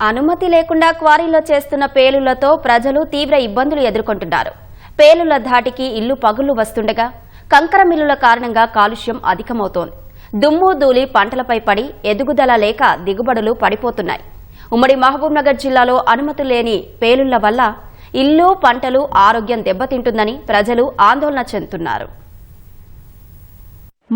అనుమతి లేకుండా క్వారీలో చేస్తున్న పేలులతో ప్రజలు తీవ్ర ఇబ్బందులు ఎదుర్కొంటున్నారు. పేలుల ధాటికి ఇల్లు పగుళ్ళు వస్తుండగా కంకర మిల్లుల కారణంగా కాలుష్యం అధికమవుతోంది. దుమ్ము ధూళి పంటలపై పడి ఎదుగుదల లేక దిగుబడులు పడిపోతున్నాయి. ఉమ్మడి మహబూబ్నగర్ జిల్లాలో అనుమతి లేని పేలుళ్ళ వల్ల ఇల్లు పంటలు ఆరోగ్యం దెబ్బతింటుందని ప్రజలు ఆందోళన చెందుతున్నారు.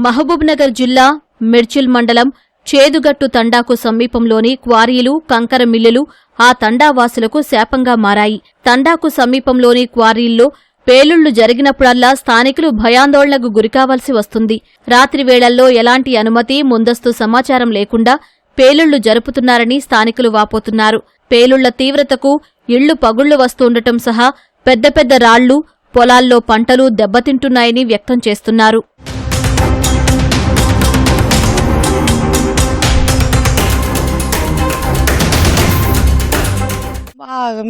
మహబూబ్నగర్ జిల్లా మిర్చిల్ మండలం చేదుగట్టు తండాకు సమీపంలోని క్వారీలు కంకర మిల్లులు ఆ తండావాసులకు శాపంగా మారాయి. తండాకు సమీపంలోని క్వారీల్లో పేలుళ్ళు జరిగినప్పుడల్లా స్థానికులు భయాందోళనకు గురికావాల్సి వస్తుంది. రాత్రి వేళల్లో ఎలాంటి అనుమతి ముందస్తు సమాచారం లేకుండా పేలుళ్ళు జరుపుతున్నారని స్థానికులు వాపోతున్నారు. పేలుళ్ళ తీవ్రతకు ఇళ్ళు పగుళ్ళు వస్తుండటం సహా పెద్ద పెద్ద రాళ్ళు పొలాల్లో పంటలు దెబ్బతింటున్నాయని వ్యక్తం చేస్తున్నారు.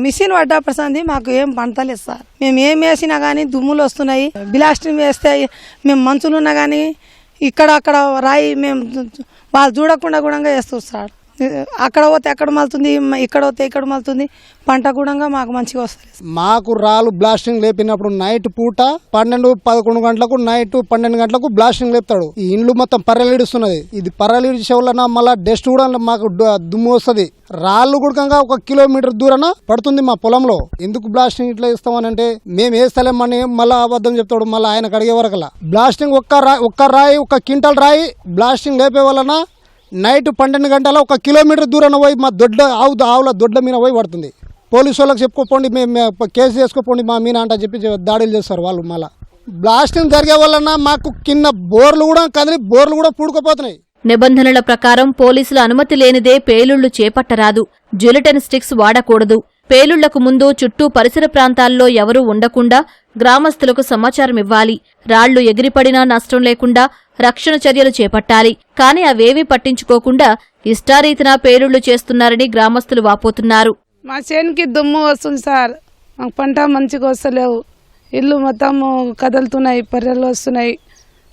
మిషన్ పడ్డ ప్రశాంతి మాకు ఏం పంటలేదు సార్. మేము ఏం వేసినా కానీ దుమ్ములు వస్తున్నాయి. బిలాస్టింగ్ వేస్తే మేము మంచులు ఉన్నా కానీ ఇక్కడ అక్కడ రాయి మేము వాళ్ళు చూడకుండా కూడా వేస్తారు సార్. అక్కడ పోతే ఎక్కడ మలుతుంది ఇక్కడ పోతే ఇక్కడ మలుతుంది. పంట కూడా మాకు మంచిగా వస్తుంది మాకు రాళ్ళు బ్లాస్టింగ్ లేపినప్పుడు నైట్ పూట పన్నెండు పదకొండు గంటలకు నైట్ పన్నెండు గంటలకు బ్లాస్టింగ్ లేపుతాడు. ఈ ఇండ్లు మొత్తం పర్రలీడుస్తున్నది. ఇది పర్రలీడిసే వలన మళ్ళీ డస్ట్ కూడా మాకు దుమ్ము వస్తుంది. రాళ్ళు గుడకంగా ఒక కిలోమీటర్ దూరాన పడుతుంది మా పొలంలో. ఎందుకు బ్లాస్టింగ్ ఇట్లా ఇస్తామని అంటే మేము వేస్తలేమని మళ్ళీ అబద్ధం చెప్తాడు మళ్ళీ ఆయనకు అడిగే వరకలా. బ్లాస్టింగ్ ఒక్క రాయి ఒక్క రాయి ఒక క్వింటల్ రాయి బ్లాస్టింగ్ లేపే వలన నైట్ పన్నెండు గంటల ఒక కిలోమీటర్ దూరాన పోయి మా దొడ్డ ఆవు ఆవుల దొడ్ల మీద పోయి పడుతుంది. పోలీసు వాళ్ళకి చెప్పుకోపోండి మేము కేసు చేసుకోపోండి మా మీన అంట చెప్పి దాడులు చేస్తారు వాళ్ళు మళ్ళీ. బ్లాస్టింగ్ జరిగే వలన మాకు కింద బోర్లు కూడా కదిలి బోర్లు కూడా పూడుకుపోతున్నాయి. నిబంధనల ప్రకారం పోలీసుల అనుమతి లేనిదే పేలుళ్ళు చేపట్టరాదు. జిలిటన్ స్టిక్స్ వాడకూడదు. పేలుళ్ళకు ముందు చుట్టూ పరిసర ప్రాంతాల్లో ఎవరూ ఉండకుండా గ్రామస్తులకు సమాచారం ఇవ్వాలి. రాళ్ళు ఎగిరిపడినా నష్టం లేకుండా రక్షణ చర్యలు చేపట్టాలి. కానీ అవేవీ పట్టించుకోకుండా ఇష్టారీతిన పేలుళ్ళు చేస్తున్నారని గ్రామస్తులు వాపోతున్నారు. మా చేనుకి దుమ్ము వస్తుంది సార్. మాకు పంట మంచిగా వస్తలేవు. ఇల్లు మొత్తం కదులుతున్నాయి పర్రెలు వస్తున్నాయి.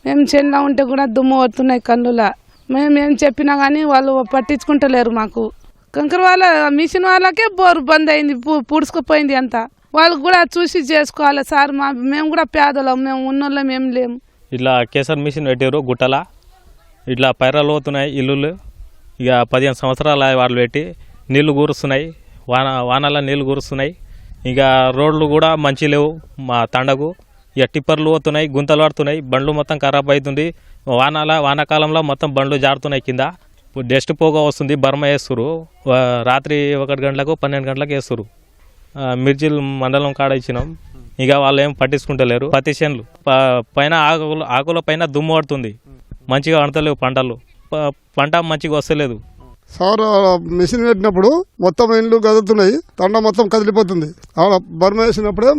మేము చేనులో ఉంటే కూడా దుమ్ము వస్తున్నాయి కన్నులా మేము ఏం చెప్పినా కానీ వాళ్ళు పట్టించుకుంటలేరు మాకు. కంకర వాళ్ళ మిషన్ వాళ్ళకే బోరు బంద్ అయింది పూడ్చుకుపోయింది అంతా. వాళ్ళు కూడా చూసి చేసుకోవాలి సార్ మా మేము కూడా పేదలం మేము ఉన్నోళ్ళం ఏం లేము. ఇట్లా కేసర్ మిషన్ పెట్టారు గుట్టల. ఇట్లా పైరలు పోతున్నాయి ఇల్లులు. ఇక పదిహేను సంవత్సరాల వాళ్ళు పెట్టి నీళ్ళు కూరుస్తున్నాయి వాన వానల నీళ్ళు కూరుస్తున్నాయి. ఇక రోడ్లు కూడా మంచి లేవు మా తండకు. ఇక టిప్పర్లు పోతున్నాయి గుంతలు పడుతున్నాయి బండ్లు మొత్తం ఖరాబ్ అవుతుంది వానాల వానాకాలంలో మొత్తం బండ్లు జారుతున్నాయి కింద. డస్ట్ పోగా వస్తుంది బర్మ వేస్తురు రాత్రి ఒకటి గంటలకు పన్నెండు గంటలకు వేస్తురు మిర్జిల్ మండలం కాడ ఇచ్చినాం. ఇక వాళ్ళు ఏం పట్టించుకుంటలేరు. పత్తి చేనులు. ప- పైన ఆకులు ఆకుల పైన దుమ్ము పడుతుంది. మంచిగా వండతలేవు పంటలు. ప- పంట మంచిగా వస్తలేదు. సార్ మిషన్ పెట్టినప్పుడు మొత్తం ఇండ్లు కదులుతున్నాయి. తండ మొత్తం కదిలిపోతుంది. ఆడ బర్మ వేసినప్పుడే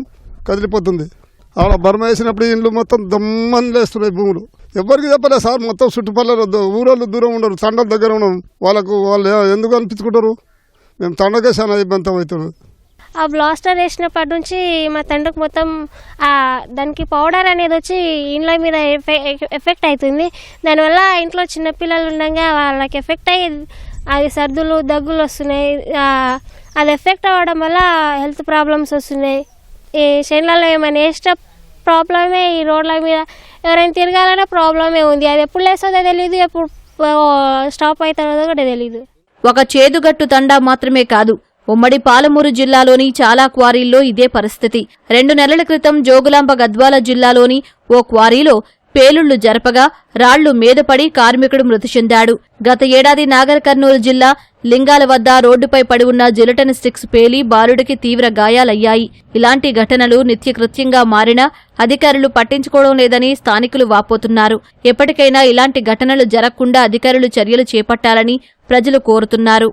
కదిలిపోతుంది. ఆడ బర్మ వేసినప్పుడు ఇండ్లు మొత్తం దమ్మని లేస్తున్నాయి భూములు. ఎవరికి చెప్పలేదు సార్ మొత్తం చుట్టుపక్కల ద- ఊరోళ్ళు దూరం ఉండరు. తండల దగ్గర ఉండరు. వాళ్ళకు వాళ్ళు ఎందుకు అనిపించుకుంటారు? మేము తండకే చాలా ఇబ్బంది అవుతుంది ఆ బ్లాస్టర్ వేసినప్పటి నుంచి మా తండ్రికి మొత్తం దానికి పౌడర్ అనేది వచ్చి ఇండ్ల మీద ఎఫెక్ట్ అవుతుంది దానివల్ల ఇంట్లో చిన్నపిల్లలు ఉండగా వాళ్ళకి ఎఫెక్ట్ అయ్యి అది సర్దులు దగ్గులు వస్తున్నాయి. అది ఎఫెక్ట్ అవ్వడం వల్ల హెల్త్ ప్రాబ్లమ్స్ వస్తున్నాయి. ఈ చేనులలో ఏమైనా వేసిన ప్రాబ్లమే ఈ రోడ్ల మీద ఎవరైనా తిరగాలన్నా ప్రాబ్లమే ఉంది. అది ఎప్పుడు లేస్తుందో తెలియదు ఎప్పుడు స్టాప్ అవుతుందో కూడా తెలియదు ఒక చేదుగట్టు తండా మాత్రమే కాదు. ఉమ్మడి పాలమూరు జిల్లాలోని చాలా క్వారీల్లో ఇదే పరిస్థితి. రెండు నెలల క్రితం జోగులాంబ గద్వాల జిల్లాలోని ఓ క్వారీలో పేలుళ్ళు జరపగా రాళ్ళు మీదపడి కార్మికుడు మృతి చెందాడు. గత ఏడాది నాగర్ కర్నూలు జిల్లా లింగాల వద్ద రోడ్డుపై పడి ఉన్న జిలటన్ స్టిక్స్ పేలి బాలుడికి తీవ్ర గాయాలయ్యాయి. ఇలాంటి ఘటనలు నిత్యకృత్యంగా మారినా అధికారులు పట్టించుకోవడం లేదని స్థానికులు వాపోతున్నారు. ఎప్పటికైనా ఇలాంటి ఘటనలు జరగకుండా అధికారులు చర్యలు చేపట్టాలని ప్రజలు కోరుతున్నారు.